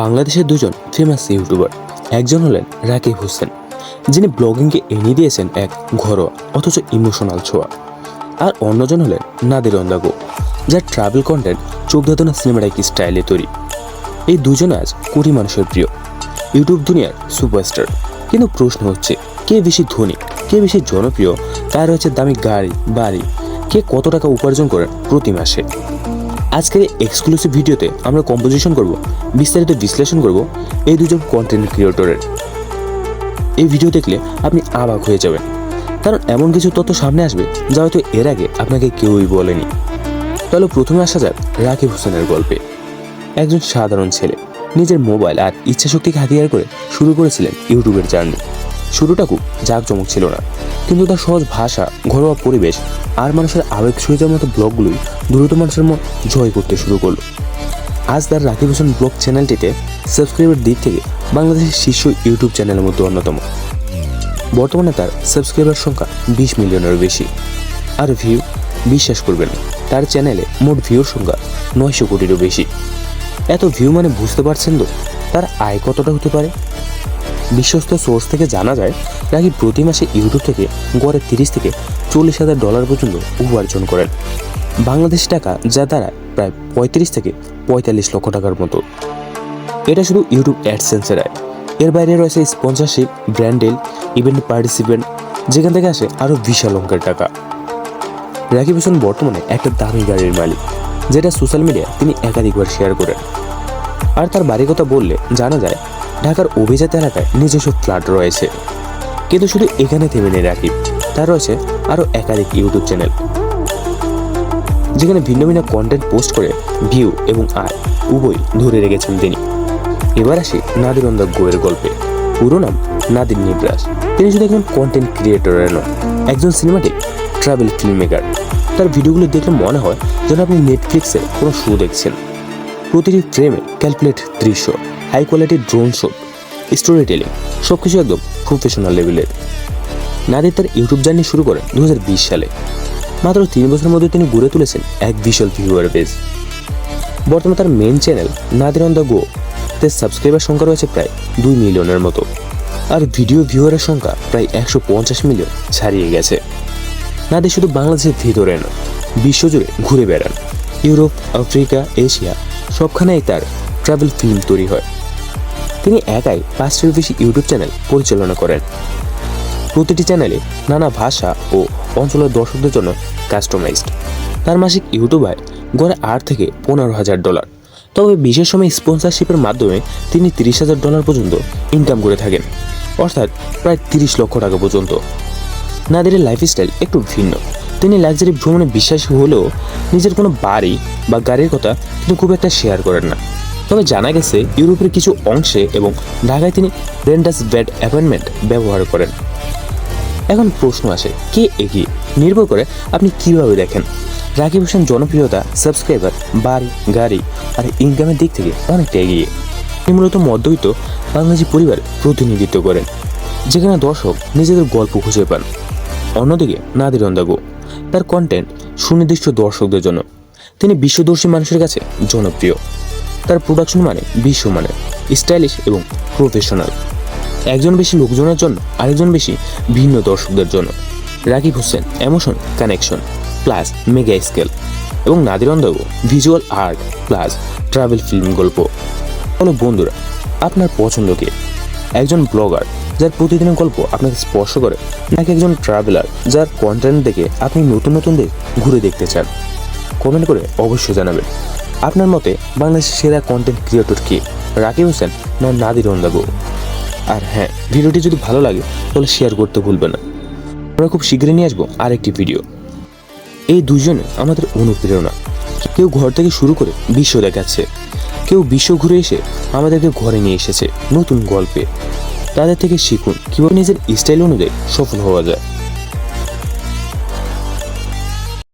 বাংলাদেশের দুজন famous YouTuber একজন হলেন রাকিব হোসেন, যিনি ব্লগিংকে এনে দিয়েছেন এক ঘরোয়া অথচ ইমোশনাল ছোঁয়া। আর অন্যজন হলেন নাদের অন্দাগো, যার ট্রাভেল কন্টেন্ট চোখ ধাঁধানো সিনেমাটাইক স্টাইলে তৈরি। এই দুজন আজ কোটি মানুষের প্রিয়। ইউটিউব দুনিয়ার সুপারস্টার কিন্তু প্রশ্ন হচ্ছে, কে বেশি ধনী, কে বেশি জনপ্রিয় কার রয়েছে দামি গাড়ি, বাড়ি, কে কত টাকা উপার্জন করেন প্রতি মাসে? আজকের এক্সক্লুসিভ ভিডিওতে আমরা কম্পোজিশন করব, বিস্তারিত বিশ্লেষণ করব এই দুজন কন্টেন্ট ক্রিয়েটরের এই ভিডিও দেখলে আপনি অবাক হয়ে যাবেন। কারণ এমন কিছু তথ্য সামনে আসবে যা হয়তো এর আগে আপনাকে কেউই বলেনি। তাহলে প্রথমে আসা যাক রাকিব হোসেনের গল্পে। একজন সাধারণ ছেলে, নিজের মোবাইল আর ইচ্ছাশক্তিকে হাতিয়ার করে শুরু করেছিলেন ইউটিউবের জার্নি। শুরুটা খুব জাঁকজমক ছিল না। কিন্তু তার সহজ ভাষা, ঘরোয়া পরিবেশ আর মানুষের আবেগ যাওয়ার মতো ব্লগগুলোই দ্রুত মানুষের মন জয় করতে শুরু করল। আজ তার রাকিব হোসেন ব্লগ চ্যানেলটিতে সাবস্ক্রাইবার দিক থেকে বাংলাদেশের শীর্ষ ইউটিউব চ্যানেলের মধ্যে অন্যতম। বর্তমানে তার সাবস্ক্রাইবার সংখ্যা বিশ মিলিয়নের বেশি। আর ভিউ, বিশ্বাস করবেন তার চ্যানেলে মোট ভিউর সংখ্যা নয়শো কোটিরও বেশি। এত ভিউ মানে বুঝতে পারছেন তো তার আয় কতটা হতে পারে? বিশ্বস্ত সোর্স থেকে জানা যায় রাকিব প্রতি মাসে ইউটিউব থেকে, গড়ে তিরিশ থেকে চল্লিশ হাজার ডলার পর্যন্ত উপার্জন করেন। বাংলাদেশ টাকা যা দাঁড়ায় প্রায় পঁয়ত্রিশ থেকে পঁয়তাল্লিশ লক্ষ টাকার মতো। এটা শুধু ইউটিউব অ্যাডসেন্সের আয় এর বাইরে রয়েছে স্পন্সরশিপ ব্র্যান্ডেল ইভেন্ট পার্টিসিপেন্ট যেখান থেকে আসে আরও বিশাল অঙ্কের টাকা। রাকিব হোসেন বর্তমানে একটা দামি গাড়ির মালিক, যেটা সোশ্যাল মিডিয়ায় তিনি একাধিকবার শেয়ার করেন। আর তার বাড়ির কথা বললে জানা যায় ঢাকার অভিজাত এলাকায় নিজস্ব ফ্ল্যাট রয়েছে। কিন্তু শুধু এখানে থেমে নেই রাকিব, তার রয়েছে আরও একাধিক ইউটিউব চ্যানেল। যেখানে ভিন্ন ভিন্ন কন্টেন্ট পোস্ট করে ভিউ এবং আয় উভয় ধরে রেখেছেন তিনি। এবার আসি নাদির অন্দর গোয়ের গল্পে। পুরো নাম নাদির নিবরাস। তিনি শুধু একজন কন্টেন্ট ক্রিয়েটরের নন, একজন সিনেমাটিক ট্রাভেল ফিল্ম মেকার তার ভিডিওগুলো দেখলে মনে হয় যেন আপনি নেটফ্লিক্সে কোনো শো দেখছেন। প্রতিটি ফ্রেমে ক্যালকুলেট দৃশ্য। High quality drone shot story telling সব কিছু একদম প্রফেশনাল লেভেলের নাদির তার ইউটিউব জার্নি শুরু করেন দু হাজার বিশ সালে। মাত্র তিন বছরের মধ্যে তিনি গড়ে তুলেছেন এক বিশাল ভিউয়ার বেস বর্তমানে তার main channel Nadir on the go তে সাবস্ক্রাইবার সংখ্যা রয়েছে প্রায় দুই মিলিয়নের মতো। আর ভিডিও ভিউয়ারের সংখ্যা প্রায় একশো পঞ্চাশ মিলিয়ন ছাড়িয়ে গেছে। নাদির শুধু বাংলাদেশের ভিতরে নয়, বিশ্বজুড়ে ঘুরে বেড়ান। ইউরোপ, আফ্রিকা, এশিয়া, সবখানেই তার ট্রাভেল ফিল্ম তৈরি হয়। তিনি একাই পাঁচটির বেশি ইউটিউব চ্যানেল পরিচালনা করেন। প্রতিটি চ্যানেলে নানা ভাষা ও অঞ্চলের দর্শকদের জন্য কাস্টমাইজড তার মাসিক ইউটিউব আয় গড়ে আট থেকে পনেরো হাজার ডলার। তবে বিশেষ সময় স্পন্সরশিপের মাধ্যমে তিনি তিরিশ হাজার ডলার পর্যন্ত ইনকাম করে থাকেন, অর্থাৎ প্রায় তিরিশ লক্ষ টাকা পর্যন্ত। নাদিরের লাইফস্টাইল একটু ভিন্ন। তিনি লাক্সারি ভ্রমণে বিশ্বাসী হলেও নিজের কোনো বাড়ি বা গাড়ির কথা তিনি খুব একটা শেয়ার করেন না। তবে জানা গেছে, ইউরোপের কিছু অংশে এবং ঢাকায় তিনি রেন্টাস বেড অ্যাপয়েন্টমেন্ট ব্যবহার করেন। এখন প্রশ্ন আসে, কে এগিয়ে? নির্ভর করে আপনি কীভাবে দেখেন? রাকিব হোসেন জনপ্রিয়তা, সাবস্ক্রাইবার, বাড়ি, গাড়ি আর ইনকামের দিক থেকে অনেকটা এগিয়ে। তিনি মূলত মধ্যবিত্ত বাংলাদেশি পরিবার প্রতিনিধিত্ব করেন, যেখানে দর্শক নিজেদের গল্প খুঁজে পান। অন্যদিকে নাদির অন্দাগো, তার কন্টেন্ট সুনির্দিষ্ট দর্শকদের জন্য। তিনি বিশ্বদর্শী মানুষের কাছে জনপ্রিয়। তার প্রোডাকশন মানে বিশ্বমানের স্টাইলিশ এবং প্রফেশনাল একজন বেশি লোকজনের জন্য, আরেকজন বেশি ভিন্ন দর্শকদের জন্য। Rakib Hossain emotion connection plus mega scale এবং Nadir on the go visual art plus travel film গল্প। হলো বন্ধুরা, আপনার পছন্দ কে? একজন ব্লগার যার প্রতিদিনের গল্প আপনাকে স্পর্শ করে, নাকি একজন ট্রাভেলার যার কন্টেন্ট দেখে আপনি নতুন নতুন ঘুরে দেখতে চান? কমেন্ট করে অবশ্যই জানাবেন। আপনার মতে বাংলাদেশের সেরা কন্টেন্ট ক্রিয়েটর কে? রাকিব হোসেন না নাদির অন্দাগো আর হ্যাঁ ভিডিওটি যদি ভালো লাগে, তাহলে শেয়ার করতে ভুলবেন না। আমরা খুব শীঘ্রই নিয়ে আসব আরেকটি ভিডিও এই দুজনে আমাদের অনুপ্রেরণা। কেউ ঘর থেকে শুরু করে বিশ্ব দেখাচ্ছে। কেউ বিশ্ব ঘুরে এসে আমাদেরকে ঘরে নিয়ে এসেছে নতুন গল্পে। তাদের থেকে শিখুন কীভাবে নিজের স্টাইল অনুযায়ী সফল হওয়া যায়।